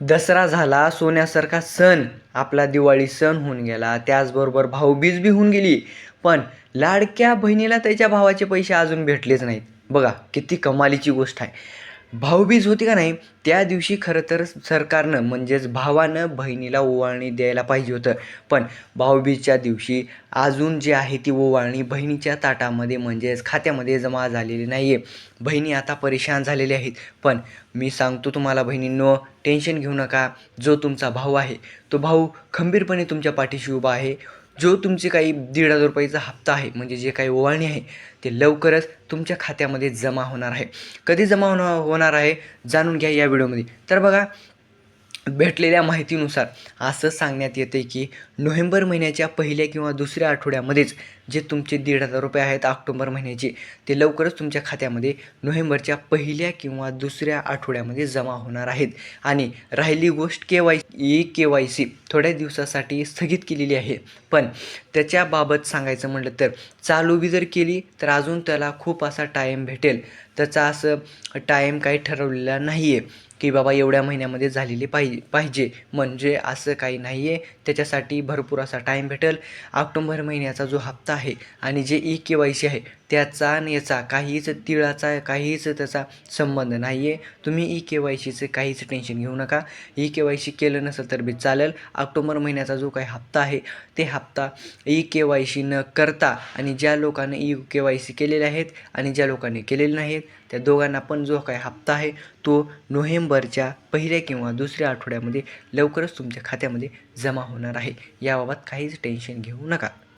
दसरा झाला सोन्यासारखा सण आपला दिवाळी सण होऊन गेला. त्याचबरोबर भाऊबीज बी होऊन गेली. पण लाडक्या बहिणीला त्याच्या भावाचे पैसे अजून भेटलेच नाहीत. बघा किती कमालीची गोष्ट आहे. भाऊबीज होती का नाही त्या दिवशी खरं तर सरकारनं म्हणजेच भावानं बहिणीला ओवाळणी द्यायला पाहिजे होतं. पण भाऊबीजच्या दिवशी अजून जी आहे ती ओवाळणी बहिणीच्या ताटामध्ये म्हणजेच खात्यामध्ये जमा झालेली नाही आहे बहिणी आता परेशान झालेल्या आहेत. पण मी सांगतो तुम्हाला बहिणींनो टेन्शन घेऊ नका. जो तुमचा भाऊ आहे तो भाऊ खंबीरपणे तुमच्या पाठीशी उभा आहे. जो तुमचे काही दीड हजार रुपयाचा हप्ता आहे म्हणजे जे काही ओवाळणी आहे ते लवकरच तुमच्या खात्यामध्ये जमा होणार आहे. कधी जमा होणार होणार आहे जाणून घ्या या व्हिडिओमध्ये. तर बघा भेटलेल्या माहितीनुसार असं सांगण्यात येते की नोव्हेंबर महिन्याच्या पहिल्या किंवा दुसऱ्या आठवड्यामध्येच जे तुमचे दीड हजार रुपये आहेत ऑक्टोबर महिन्याचे ते लवकरच तुमच्या खात्यामध्ये नोव्हेंबरच्या पहिल्या किंवा दुसऱ्या आठवड्यामध्ये जमा होणार आहेत. आणि राहिली गोष्ट K Y E K Y C थोड्या दिवसासाठी स्थगित केलेली आहे. पण त्याच्याबाबत सांगायचं म्हटलं तर चालू बी जर केली तर अजून त्याला खूप असा टाईम भेटेल. त्याचा असं टाईम काही ठरवलेला नाही आहे की बाबा एवढ्या महिन्यामध्ये झालेली पाहिजे पाहिजे. म्हणजे असं काही नाही आहे त्याच्यासाठी भरपूर असा टाईम भेटेल. ऑक्टोंबर महिन्याचा जो हप्ता आहे आणि जे ई के वाय सी आहे त्याचा आणि याचा काहीच तिळाचा काहीच त्याचा संबंध नाही आहे तुम्ही ई के वाय सीचं काहीच टेन्शन घेऊ नका. ई के वाय सी केलं नसेल तर बी चालेल. ऑक्टोबर महिन्याचा जो काही हप्ता आहे ते हप्ता ई के वाय सी न करता आणि ज्या लोकांनी ई के वाय सी केलेले आहेत आणि ज्या लोकांनी केलेले नाहीत त्या दोघांना पण जो काही हप्ता आहे तो नोव्हेंबरच्या पहिल्या किंवा दुसऱ्या आठवड्यामध्ये लवकरच तुमच्या खात्यामध्ये जमा होणार आहे. याबाबत काहीच टेन्शन घेऊ नका.